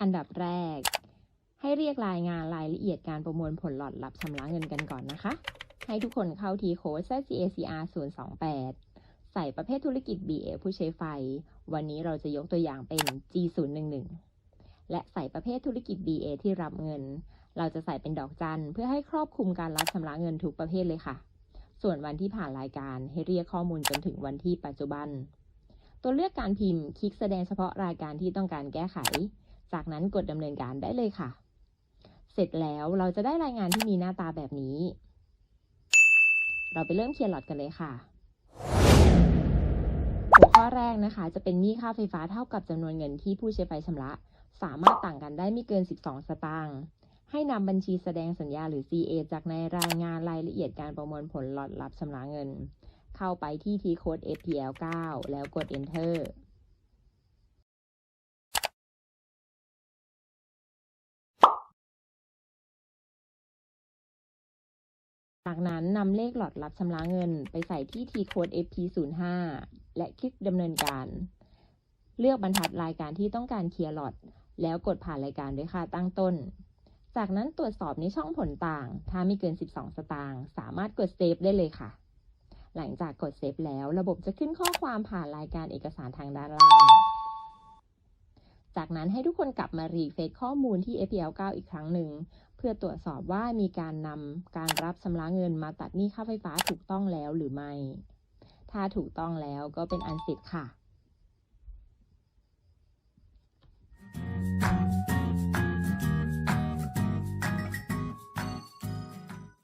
อันดับแรก ให้เรียกรายงานรายละเอียดการประมวลผลหลอดรับชำระเงินกันก่อนนะคะ ให้ทุกคนเข้าทีโค้ด CACR 028 ใส่ประเภทธุรกิจ BA ผู้ใช้ไฟ วันนี้เราจะยกตัวอย่างเป็น G011 และใส่ประเภทธุรกิจ BA ที่รับเงิน เราจะใส่เป็นดอกจันเพื่อให้ครอบคลุมการรับชำระเงินทุกประเภทเลยค่ะ ส่วนวันที่ผ่านรายการให้เรียกข้อมูลจนถึงวันที่ปัจจุบัน ตัวเลือกการพิมพ์คลิกแสดงเฉพาะรายการที่ต้องการแก้ไข จากนั้นกดดำเนินการได้เลยค่ะ เสร็จแล้วเราจะได้รายงานที่มีหน้าตาแบบนี้ เราไปเริ่มเคลียร์หลอดกันเลยค่ะ หัวข้อแรกนะคะ จะเป็นหนี้ค่าไฟฟ้าเท่ากับจำนวนเงินที่ผู้ใช้ไฟชำระ สามารถต่างกันได้ไม่เกิน 12 สตางค์ให้นำบัญชีแสดงสัญญาหรือ CA จากในรายงานรายละเอียดการประมวลผลหลอดรับชำระเงิน เข้าไปที่ T code FPL 9 แล้วกด Enter จากนั้นนำเลขหลอดรับชำระเงินไปใส่ที่ T code FP05 และคลิกดำเนินการ เลือกบรรทัดรายการที่ต้องการเคลียร์หลอด แล้วกดผ่านรายการด้วยค่าตั้งต้น จากนั้นตรวจสอบในช่องผลต่าง ถ้าไม่เกิน 12 สตางค์สามารถกดเซฟได้เลยค่ะ หลังจากกดเซฟแล้วระบบจะขึ้นข้อความผ่านรายการเอกสารทางด้านล่าง จากนั้นให้ทุกคนกลับมารีเฟซข้อมูลที่ FPL 9 อีกครั้งหนึ่ง เพื่อตรวจสอบว่ามีการนำการรับชำระเงินมาตัดหนี้ค่าไฟฟ้าถูกต้องแล้วหรือไม่ ถ้าถูกต้องแล้วก็เป็นอันเสร็จค่ะ